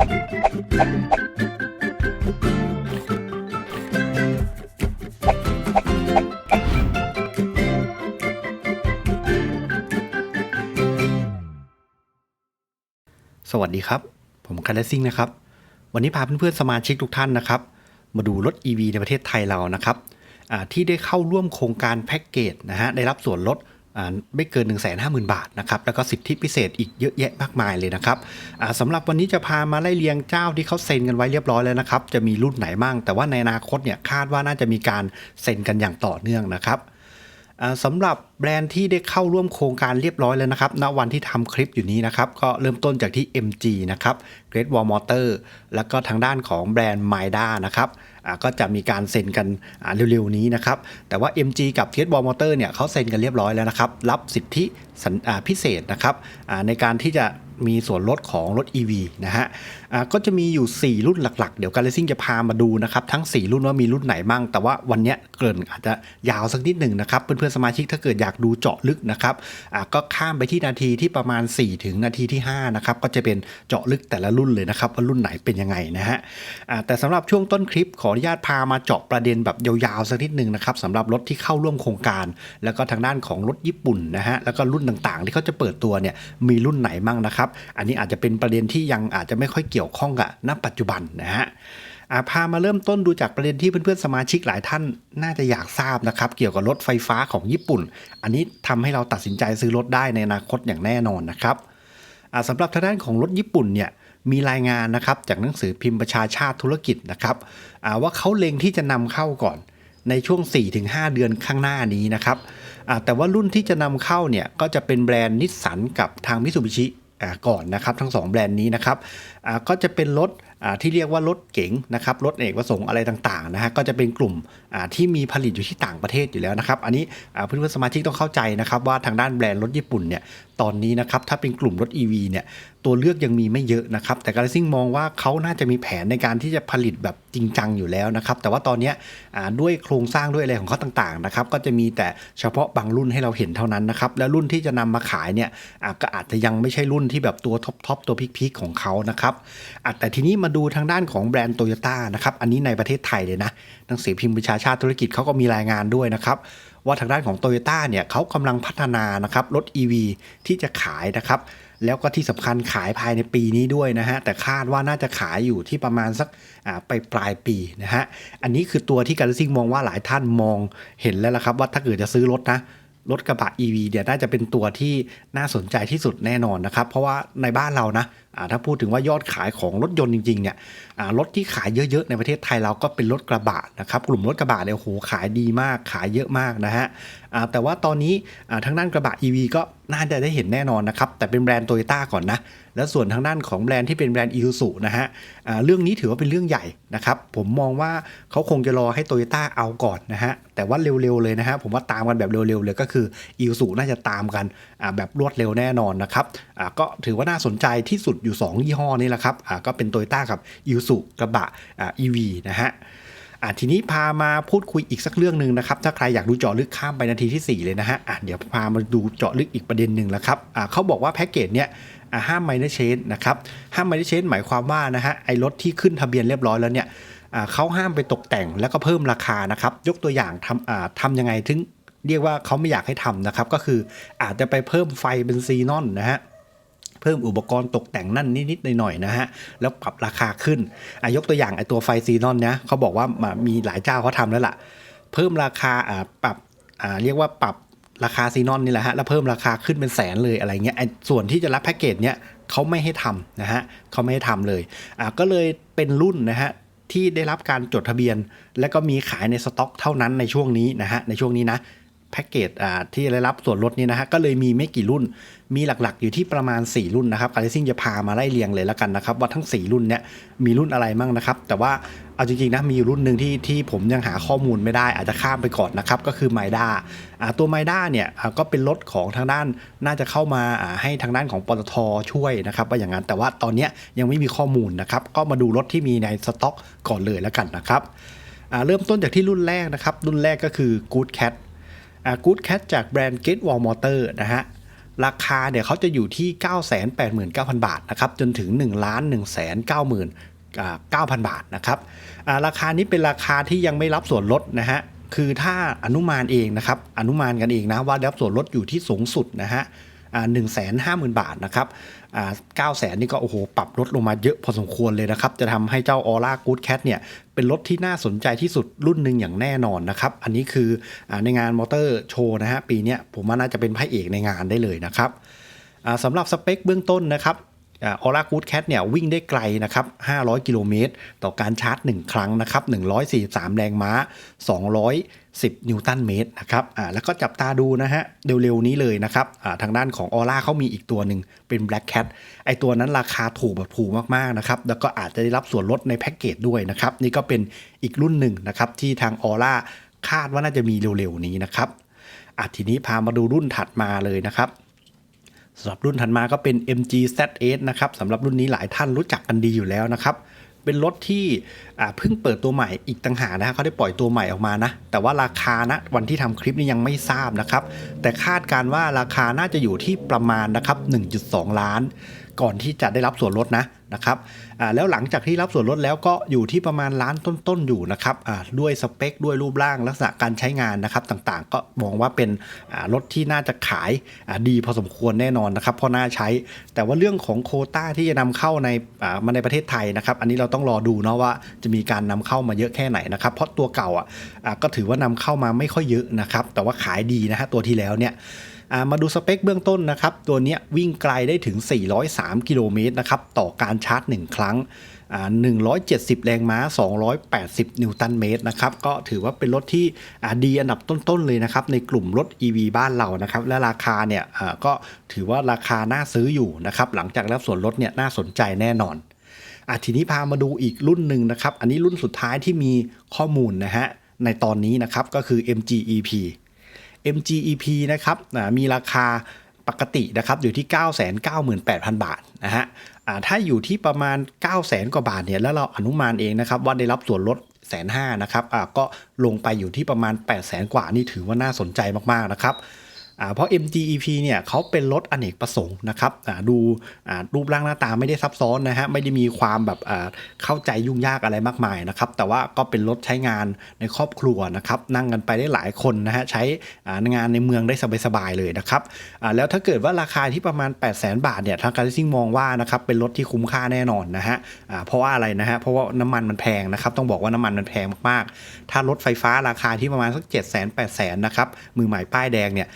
สวัสดีครับ ผมคันเดซิ่งนะครับ วันนี้พาเพื่อนๆสมาชิกทุกท่านนะครับ มาดูรถ EV ในประเทศไทยเรานะครับที่ได้เข้าร่วมโครงการแพ็กเกจนะฮะได้รับส่วนลด ไม่เกิน 1 5 0 0 0 0 บาทนะครับแล้วก็สิทธิพิเศษอีกเยอะแยะมากมายเลยนะครับสำหรับวันนี้จะพามาไล่เรียงเจ้าที่เขาเซ็นกันไว้เรียบร้อยแล้วนะครับจะมีรุ่นไหนมั่งแต่ว่าในอนาคตเนี่ยคาดว่าน่าจะมีการเซ็นกันอย่างต่อเนื่องนะครับสำหรับแบรนด์ที่ได้เข้าร่วมโครงการเรียบร้อยแล้วนะครับ ณ วันที่ทำคลิปอยู่นี้นะครับ ก็เริ่มต้นจากที่ MG นะครับ Great Wall Motor แล้วก็ทางด้านของแบรนด์ Maida นะครับ ก็จะมีการเซ็นกันเร็วๆนี้นะครับแต่ว่า MG กับ Great Wall Motor เนี่ยเขาเซ็นกันเรียบร้อยแล้วนะครับรับสิทธิพิเศษนะครับในการที่จะ มีส่วนลดของรถ EV นะฮะอ่าก็จะมีอยู่ 4 รุ่นหลัก ๆ เดี๋ยวการเลซิ่งจะพามาดูนะครับ ทั้ง 4 รุ่นว่ามีรุ่นไหนบ้าง แต่ว่าวันนี้เกินอาจจะยาวสักนิดหนึ่งนะครับ เพื่อนๆสมาชิกถ้าเกิดอยากดูเจาะลึกนะครับก็ข้ามไปที่นาทีที่ประมาณ 4 ถึงนาทีที่5นะครับก็จะเป็นเจาะลึกแต่ละรุ่นเลยนะครับว่ารุ่นไหนเป็นยังไงนะฮะแต่สำหรับช่วงต้นคลิปขออนุญาตพามาเจาะประเด็นแบบยาวๆสักนิดหนึ่งนะครับสำหรับรถที่เข้าร่วมโครงการ แล้วก็ทางด้านของรถญี่ปุ่นนะฮะแล้วก็รุ่นต่างๆ ที่เขาจะเปิดตัวเนี่ยมีรุ่นไหนมั่งนะครับอันนี้อาจจะเป็นประเด็นที่ยังอาจจะไม่ค่อยเกี่ยวข้องกับณปัจจุบันนะฮะอาพามาเริ่มต้นดูจากประเด็นที่เพื่อนๆสมาชิกหลายท่านน่าจะอยากทราบนะครับ เกี่ยวกับรถไฟฟ้าของญี่ปุ่น อันนี้ทำให้เราตัดสินใจซื้อรถได้ในอนาคตอย่างแน่นอนนะครับอ่าสำหรับทางด้านของรถญี่ปุ่นเนี่ยมีรายงานนะครับจากหนังสือพิมพ์ประชาชาติธุรกิจนะครับว่าเขาเล็งที่จะนำเข้าก่อนในช่วง 4-5 เดือนข้างหน้านี้นะครับแต่ว่ารุ่นที่จะนำเข้าเนี่ยก็จะเป็นแบรนด์นิสสันกับทางมิ t ซูบิชิ ก่อนนะครับทั้ง 2 แบรนด์นี้นะครับก็จะเป็นรถที่เรียกว่ารถเก๋งนะครับรถเอกประสงค์อะไรต่างๆนะฮะก็จะเป็นกลุ่มที่มีผลิตอยู่ที่ต่างประเทศอยู่แล้วนะครับ อันนี้เพื่อนๆสมาชิกต้องเข้าใจนะครับว่าทางด้านแบรนด์รถญี่ปุ่นเนี่ย ตอนนี้นะครับถ้าเป็นกลุ่มรถ EV เนี่ยตัวเลือกยังมีไม่เยอะนะครับ แต่การซิ่งมองว่าเขาน่าจะมีแผนในการที่จะผลิตแบบจริงจังอยู่แล้วนะครับ แต่ว่าตอนนี้ด้วยโครงสร้างด้วยอะไรของเขาต่างๆนะครับก็จะมีแต่เฉพาะบางรุ่นให้เราเห็นเท่านั้นนะครับ และรุ่นที่จะนำมาขายเนี่ยอาก็อาจจะยังไม่ใช่รุ่นที่แบบตัวท็อปทอปตัวพีคๆของเขานะครับแต่ทีนี้มาดูทางด้านของแบรนด์โตโยต้านะครับอันนี้ในประเทศไทยเลยนะหนังสือพิมพ์ประชาชาติธุรกิจเขาก็มีรายงานด้วยนะครับว่าทางด้านของโตโยต้าเนี่ยเขากำลังพัฒนานะครับรถ EV ที่จะขายนะครับแล้วก็ที่สำคัญขายภายในปีนี้ด้วยนะฮะแต่คาดว่าน่าจะขายอยู่ที่ประมาณสักไปปลายปีนะฮะอันนี้คือตัวที่การซิ่งมองว่าหลายท่านมองเห็นแล้วละครับ ว่าถ้าเกิดจะซื้อรถนะรถกระบะ EV เดี๋ยวน่าจะเป็นตัวที่น่าสนใจที่สุดแน่นอนนะครับ เพราะว่าในบ้านเรานะถ้าพูดถึงว่ายอดขายของรถยนต์จริงๆเนี่ยรถที่ขายเยอะๆในประเทศไทยเราก็เป็นรถกระบะนะครับกลุ่มรถกระบะเนี่ยโหขายดีมากขายเยอะมากนะฮะแต่ว่าตอนนี้ทางด้านกระบะ EV ก็น่าจะได้เห็นแน่นอนนะครับแต่เป็นแบรนด์โตโยต้าก่อนนะแล้วส่วนทางด้านของแบรนด์ที่เป็นแบรนด์อีซูซูนะฮะเรื่องนี้ถือว่าเป็นเรื่องใหญ่นะครับผมมองว่าเขาคงจะรอให้โตโยต้าเอาก่อนนะฮะแต่ว่าเร็วๆเลยนะฮะผมว่าตามกันแบบเร็วๆเลยก็คืออีซูซูน่าจะตามกันแบบรวดเร็วแน่นอนนะครับก็ถือว่าน่าสนใจที่สุดอยู่ 2 ยี่ห้อนี่แหละครับอ่าก็เป็นโตโยต้ากับอีซูซูกระบะอ่า EV นะฮะอะทีนี้พามาพูดคุยอีกสักเรื่องหนึ่งนะครับ ถ้าใครอยากดูเจาะลึกข้ามไปนาทีที่ 4 เลยนะฮะอะเดี๋ยวพามาดูเจาะลึกอีกประเด็นหนึ่งแล้วครับอะเขาบอกว่าแพ็กเกจเนี้ยอะห้ามไมเนอร์เชนนะครับห้ามไมเนอร์เชนหมายความว่านะฮะไอ้รถที่ขึ้นทะเบียนเรียบร้อยแล้วเนี่ยอะเขาห้ามไปตกแต่งแล้วก็เพิ่มราคานะครับ ยกตัวอย่างทำอ่าทำยังไงถึงเรียกว่าเขาไม่อยากให้ทำนะครับ ก็คืออาจจะไปเพิ่มไฟเป็นซีนอนนะฮะ เพิ่มอุปกรณ์ตกแต่งนั่นนิดๆหน่อยๆนะฮะแล้วปรับราคาขึ้นอายกตัวอย่างไอตัวไฟซีนอนเนี่ยเขาบอกว่ามามีหลายเจ้าเขาทำแล้วล่ะ เพิ่มราคาอ่าปรับอ่าเรียกว่าปรับราคาซีนอนนี่แหละฮะแล้วเพิ่มราคาขึ้นเป็นแสนเลยอะไรเงี้ยส่วนที่จะรับแพ็กเกจเนี้ยเขาไม่ให้ทำนะฮะเขาไม่ให้ทำเลยอ่าก็เลยเป็นรุ่นนะฮะที่ได้รับการจดทะเบียน และก็มีขายในสต็อกเท่านั้นในช่วงนี้นะฮะในช่วงนี้นะ แพ็กเกจอ่าที่ได้รับส่วนลดนี้นะฮะก็เลยมีไม่กี่รุ่น มีหลักๆ อยู่ที่ประมาณ 4 รุ่นนะครับการซิ่งจะพามาไล่เรียงเลยแล้วกันนะครับ ว่าทั้ง 4 รุ่นเนี้ยมีรุ่นอะไรมั่งนะครับ แต่ว่าเอาจริงๆนะมีอยู่รุ่นหนึ่งที่ที่ผมยังหาข้อมูลไม่ได้ อาจจะข้ามไปก่อนนะครับ ก็คือไมด้าตัวไมด้าเนี่ยก็เป็นรถของทางด้านน่าจะเข้ามาให้ทางด้านของปตทช่วยนะครับว่าอย่างนั้นแต่ว่าตอนนี้ยังไม่มีข้อมูลนะครับ ก็มาดูรถที่มีในสต็อกก่อนเลยแล้วกันนะครับเริ่มต้นจากที่รุ่นแรกนะครับ รุ่นแรกก็คือ Good Cat Good Cat จากแบรนด์ Get Wall Motor นะฮะราคาเนี่ยเขาจะอยู่ที่ 989,000 บาทนะครับจนถึง 1 1 9 9 0 0 บาทนะครับราคานี้เป็นราคาที่ยังไม่รับส่วนลดนะฮะคือถ้าอนุมานเองนะครับอนุมานกันเองนะว่าได้รับส่วนลดอยู่ที่สูงสุดนะฮะหนึ่งแสนห้าหมื่นบาทนะครับเก้าแสนนี่ก็โอ้โหปรับลดลงมาเยอะพอสมควรเลยนะครับ จะทำให้เจ้าออร่ากูดแคทเนี่ย เป็นรถที่น่าสนใจที่สุดรุ่นหนึ่งอย่างแน่นอนนะครับ อันนี้คืออในงานมอเตอร์โชว์นะฮะปีนี้ผมว่าน่าจะเป็นพระเอกในงานได้เลยนะครับสำหรับสเปคเบื้องต้นนะครับออร่ากูดแคทเนี่ยวิ่งได้ไกลนะครับ 500 กิโลเมตร ต่อการชาร์จ 1 ครั้งนะครับ 143 แรงม้า 10 นิวตันเมตรนะครับอ่าแล้วก็จับตาดูนะฮะเร็วๆนี้เลยนะครับอ่าทางด้านของออร่าเขามีอีกตัวหนึ่งเป็น Black Cat ไอตัวนั้นราคาถูกแบบถูกมากๆนะครับแล้วก็อาจจะได้รับส่วนลดในแพ็กเกจด้วยนะครับนี่ก็เป็นอีกรุ่นหนึ่งนะครับที่ทางออร่าคาดว่าน่าจะมีเร็วๆนี้นะครับอะทีนี้พามาดูรุ่นถัดมาเลยนะครับสำหรับรุ่นถัดมาก็เป็น MG Z8 นะครับสำหรับรุ่นนี้หลายท่านรู้จักกันดีอยู่แล้วนะครับ เป็นรถที่เพิ่งเปิดตัวใหม่อีกต่างหากนะเขาได้ปล่อยตัวใหม่ออกมานะ แต่ว่าราคานะวันที่ทำคลิปนี้ยังไม่ทราบนะครับ แต่คาดการว่าราคาน่าจะอยู่ที่ประมาณนะครับ 1.2 ล้าน ก่อนที่จะได้รับส่วนลดนะนะครับ แล้วหลังจากที่รับส่วนลดแล้วก็อยู่ที่ประมาณล้านต้นๆอยู่นะครับด้วยสเปค ด้วยรูปร่างลักษณะการใช้งานนะครับต่างๆ ก็มองว่าเป็นรถที่น่าจะขายดีพอสมควรแน่นอนนะครับเพราะน่าใช้ แต่ว่าเรื่องของโคต้าที่จะนำเข้าในมาในประเทศไทยนะครับ อันนี้เราต้องรอดูเนาะว่าจะมีการนำเข้ามาเยอะแค่ไหนนะครับ เพราะตัวเก่าอะก็ถือว่านำเข้ามาไม่ค่อยเยอะนะครับ แต่ว่าขายดีนะฮะตัวที่แล้วเนี่ยมาดูสเปคเบื้องต้นนะครับ ตัวนี้วิ่งไกลได้ถึง 403 กิโลเมตรนะครับ ต่อการชาร์จ 1 ครั้ง170 แรงม้า 280 นิวตันเมตรนะครับ ก็ถือว่าเป็นรถที่ดีอันดับต้น ๆ เลยนะครับ ในกลุ่มรถ EV บ้านเรานะครับ และราคาเนี่ยก็ถือว่าราคาน่าซื้ออยู่นะครับ หลังจากรับส่วนลดเนี่ยน่าสนใจแน่นอนอทีนี้พามาดูอีกรุ่นหนึ่งนะครับ อันนี้รุ่นสุดท้ายที่มีข้อมูลนะฮะในตอนนี้นะครับก็คือ MGEP MGEP นะครับมีราคา ปกตินะครับอยู่ที่ 998,000 บาทนะฮะถ้าอยู่ที่ประมาณ 900,000 กว่าบาทเนี่ยแล้วเราอนุมานเองนะครับว่าได้รับส่วนลดแสนห้านะครับก็ลงไปอยู่ที่ประมาณ 8 0 0 0 0กว่านี่ถือว่าน่าสนใจมากๆนะครับ เพราะ MGEP เนี่ยเขาเป็นรถอเนกประสงค์นะครับดูรูปร่างหน้าตาไม่ได้ซับซ้อนนะฮะไม่ได้มีความแบบเข้าใจยุ่งยากอะไรมากมายนะครับแต่ว่าก็เป็นรถใช้งานในครอบครัวนะครับนั่งกันไปได้หลายคนนะฮะใช้งานในเมืองได้สบายๆเลยนะครับแล้วถ้าเกิดว่าราคาที่ประมาณ 8 0 0 0 0 0บาทเนี่ยทางการซิ่งมองว่านะครับเป็นรถที่คุ้มค่าแน่นอนนะฮะเพราะว่าอะไรนะฮะเพราะว่าน้ำมันมันแพงนะครับต้องบอกว่าน้ำมันมันแพงมากๆ ถ้ารถไฟฟ้าราคาที่ประมาณสัก 7 0 0 0 0 0 8 0 0 0 0 นะครับมือใหม่ป้ายแดงเนี่ย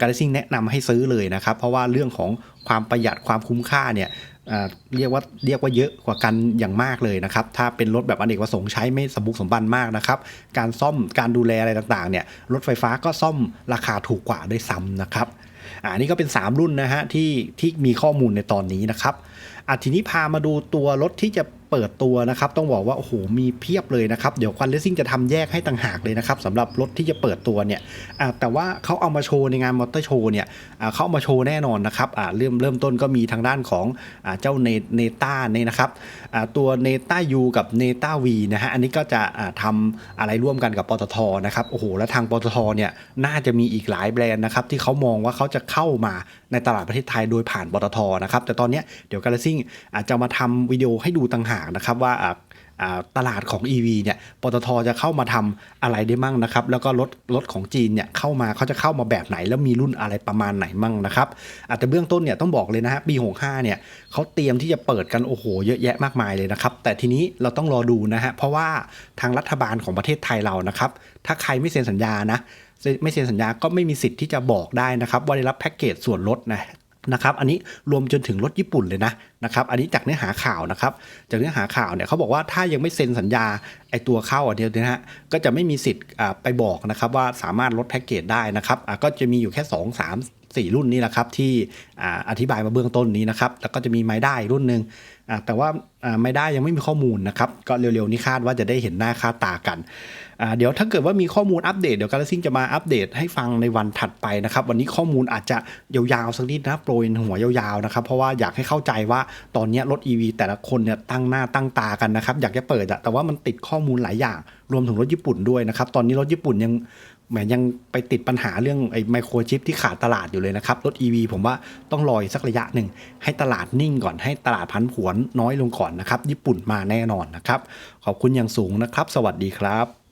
การซิ่งแนะนำให้ซื้อเลยนะครับ เพราะว่าเรื่องของความประหยัดความคุ้มค่าเนี่ยเรียกว่าเรียกว่าเยอะกว่ากันอย่างมากเลยนะครับ ถ้าเป็นรถแบบอเนกประสงค์ใช้ไม่สมบุกสมบันมากนะครับ การซ่อมการดูแลอะไรต่างๆเนี่ยรถไฟฟ้าก็ซ่อมราคาถูกกว่าด้วยซ้ำนะครับอันนี้ก็เป็น 3 รุ่นนะฮะที่ที่มีข้อมูลในตอนนี้นะครับอะทีนี้พามาดูตัวรถที่จะเปิดตัวนะครับ ต้องบอกว่าโอ้โหมีเพียบเลยนะครับ เดี๋ยวควันเลสซิ่งจะทำแยกให้ต่างหากเลยนะครับสำหรับรถที่จะเปิดตัวเนี่ยแต่ว่าเขาเอามาโชว์ในงานมอเตอร์โชว์เนี่ยเขาเอามาโชว์แน่นอนนะครับเริ่มเริ่มต้นก็มีทางด้านของเจ้าเนเนต้าเนี่ยนะครับตัวเนต้ายูกับเนต้าวีนะฮะอันนี้ก็จะทำอะไรร่วมกันกับปตทนะครับโอ้โหแล้วทางปตทเนี่ยน่าจะมีอีกหลายแบรนด์นะครับที่เขามองว่าเขาจะเข้ามาในตลาดประเทศไทยโดยผ่านปตทนะครับแต่ตอนนี้เดี๋ยวกาลซิ่งอาจจะมาทำวิดีโอให้ดูต่างหากนะครับว่าตลาดของ EV เนี่ย ปตทจะเข้ามาทำอะไรได้มั่งนะครับ แล้วก็รถรถของจีนเนี่ยเข้ามาเขาจะเข้ามาแบบไหน แล้วมีรุ่นอะไรประมาณไหนมั่งนะครับแต่เบื้องต้นเนี่ยต้องบอกเลยนะฮะปี65เนี่ยเขาเตรียมที่จะเปิดกันโอ้โหเยอะแยะมากมายเลยนะครับ แต่ทีนี้เราต้องรอดูนะฮะ เพราะว่าทางรัฐบาลของประเทศไทยเรานะครับ ถ้าใครไม่เซ็นสัญญานะไม่เซ็นสัญญาก็ไม่มีสิทธิ์ที่จะบอกได้นะครับ ว่าได้รับแพ็กเกจส่วนลดนะ นะครับอันนี้รวมจนถึงรถญี่ปุ่นเลยนะนะครับอันนี้จากเนื้อหาข่าวนะครับจากเนื้อหาข่าวเนี่ยเขาบอกว่าถ้ายังไม่เซ็นสัญญาไอตัวเข้าอันเดียวนะฮะก็จะไม่มีสิทธิ์ไปบอกนะครับว่าสามารถลดแพ็กเกจได้นะครับก็จะมีอยู่แค่ 2 3 4 รุ่นนี้แหละครับที่อธิบายมาเบื้องต้นนี้นะครับ แล้วก็จะมีไม้ได้รุ่นหนึ่งแต่ว่าไม่ได้ยังไม่มีข้อมูลนะครับ ก็เร็วๆนี้คาดว่าจะได้เห็นหน้าค่าตากัน เดี๋ยวถ้าเกิดว่ามีข้อมูลอัปเดตเดี๋ยวกาลซิงจะมาอัปเดตให้ฟังในวันถัดไปนะครับ วันนี้ข้อมูลอาจจะยาวๆสักนิดนะโปรยหัวยาวๆนะครับ เพราะว่าอยากให้เข้าใจว่าตอนนี้รถ EV แต่ละคนเนี่ยตั้งหน้าตั้งตากันนะครับ อยากจะเปิดอะแต่ว่ามันติดข้อมูลหลายอย่าง รวมถึงรถญี่ปุ่นด้วยนะครับ ตอนนี้รถญี่ปุ่นยัง แหมยังไปติดปัญหาเรื่องไอ้ไมโครชิปที่ขาดตลาดอยู่เลยนะครับ รถ EV ผมว่าต้องรออีกสักระยะหนึ่ง ให้ตลาดนิ่งก่อนให้ตลาดพันผวนน้อยลงก่อนนะครับ ญี่ปุ่นมาแน่นอนนะครับ ขอบคุณอย่างสูงนะครับ สวัสดีครับ